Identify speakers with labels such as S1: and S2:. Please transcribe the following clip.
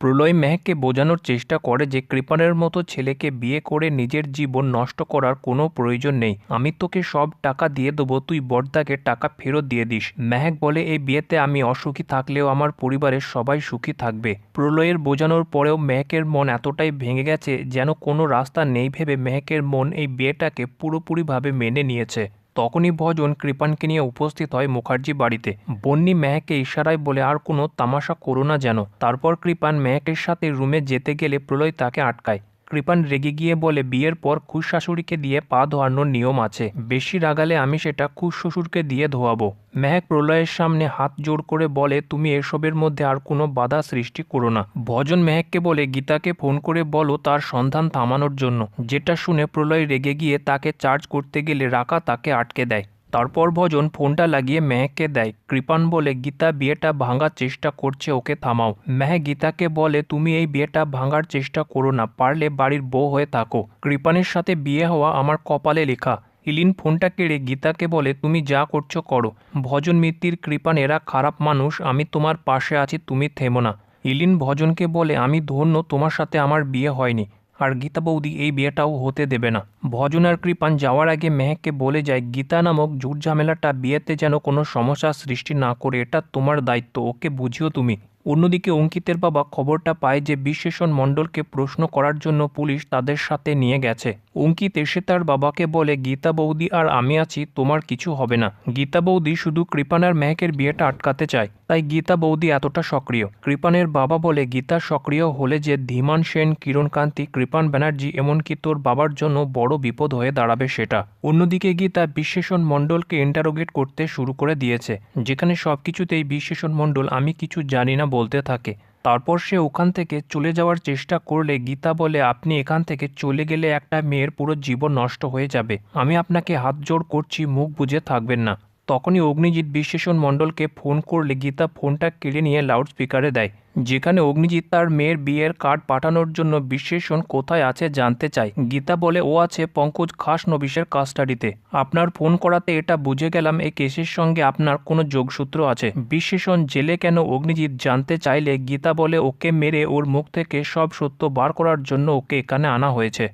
S1: প্রলয় মেহকে বোঝানোর চেষ্টা করে যে কৃপানের মতো ছেলেকে বিয়ে করে নিজের জীবন নষ্ট করার কোনো প্রয়োজন নেই। আমি তোকে সব টাকা দিয়ে দেবো, তুই বর্দাকে টাকা ফেরত দিয়ে দিস। মেহেক বলে, এই বিয়েতে আমি অসুখী থাকলেও আমার পরিবারের সবাই সুখী থাকবে। প্রলয়ের বোঝানোর পরেও মেহেকের মন এতটাই ভেঙে গেছে যেন কোনো রাস্তা নেই ভেবে মেহেকের মন এই বিয়েটাকে পুরোপুরিভাবে মেনে নিয়েছে। তখনই ভজন কৃপানকে নিয়ে উপস্থিত হয় মুখার্জি বাড়িতে। বন্নি মেহকে ইশারায় বলে, আর কোনো তামাশা করো না যেন। তারপর কৃপান মেহকের সাথে রুমে যেতে গেলে প্রলয় তাকে আটকায়। কৃপান রেগে গিয়ে বলে, বিয়ের পর খুশ শাশুড়িকে দিয়ে পা ধোয়ানোর নিয়ম আছে। বেশি রাগালে আমি সেটা খুশ শ্বশুরকে দিয়ে ধোয়াবো। মেহেক প্রলয়ের সামনে হাত জোর করে বলে, তুমি এসবের মধ্যে আর কোনো বাধা সৃষ্টি করো না। ভজন মেহেককে বলে, গীতাকে ফোন করে বলো তার সন্ধান থামানোর জন্য। যেটা শুনে প্রলয় রেগে গিয়ে তাকে চার্জ করতে গেলে রাকা তাকে আটকে দেয়। তারপর ভজন ফোনটা লাগিয়ে মেহকে দেয়। কৃপান বলে, গীতা, বিয়েটা ভাঙার চেষ্টা করছে, ওকে থামাও। মেহে গীতাকে বলে, তুমি এই বিয়েটা ভাঙার চেষ্টা করো না, পারলে বাড়ির বউ হয়ে থাকো। কৃপানের সাথে বিয়ে হওয়া আমার কপালে লেখা। ইলিন ফোনটা কেড়ে গীতাকে বলে, তুমি যা করছ করো। ভজন মিত্তির কৃপান, এরা খারাপ মানুষ, আমি তোমার পাশে আছি, তুমি থেমো না। ইলিন ভজনকে বলে, আমি ধন্য, তোমার সাথে আমার বিয়ে হয়নি। আর গীতা বৌদি এই বিয়েটাও হতে দেবে না। ভজন আর কৃপান যাওয়ার আগে মেহেককে বলে যায়, গীতা নামক ঝুট ঝামেলাটা বিয়েতে যেন কোনো সমস্যা সৃষ্টি না করে, এটা তোমার দায়িত্ব, ওকে বুঝিও তুমি। অন্যদিকে অঙ্কিতের বাবা খবরটা পায় যে বিশ্লেষণ মণ্ডলকে প্রশ্ন করার জন্য পুলিশ তাদের সাথে নিয়ে গেছে। অঙ্কিত এসে তার বাবাকে বলে, গীতা বৌদি আর আমি আছি, তোমার কিছু হবে না। গীতা বৌদি শুধু কৃপানার মেহেকের বিয়েটা আটকাতে চায়। তাই গীতা বৌদি এতটা সক্রিয়। কৃপানের বাবা বলে, গীতা সক্রিয় হলে যে ধীমান সেন, কিরণকান্তি, কৃপান ব্যানার্জি, এমনকি তোর বাবার জন্য বড় বিপদ হয়ে দাঁড়াবে সেটা। অন্যদিকে গীতা বিশ্লেষণ মণ্ডলকে ইন্টারোগেট করতে শুরু করে দিয়েছে। যেখানে সবকিছুতেই বিশ্লেষণ মণ্ডল, আমি কিছু জানি না বলতে থাকে। তারপর সে ওখান থেকে চলে যাওয়ার চেষ্টা করলে, গীতা বলে, আপনি এখান থেকে চলে গেলে একটা মেয়ের পুরো জীবন নষ্ট হয়ে যাবে। আমি আপনাকে হাত জোড় করছি, মুখ বুঝে থাকবেন না। তখনই অগ্নিজিৎ বিশ্লেষণ মণ্ডলকে ফোন করলে গীতা ফোনটা কেড়ে নিয়ে লাউড স্পিকারে দেয়, যেখানে অগ্নিজিৎ তার মেয়ের বিয়ের কার্ড পাঠানোর জন্য বিশ্লেষণ কোথায় আছে জানতে চায়। গীতা বলে, ও আছে পঙ্কজ খাস নবিশের কাস্টাডিতে আপনার ফোন করাতে এটা বুঝে গেলাম এই কেসের সঙ্গে আপনার কোনো যোগসূত্র আছে বিশ্লেষণ জেলে কেন অগ্নিজিৎ জানতে চাইলে গীতা বলে, ওকে মেরে ওর মুখ থেকে সব সত্য বার করার জন্য ওকে এখানে আনা হয়েছে।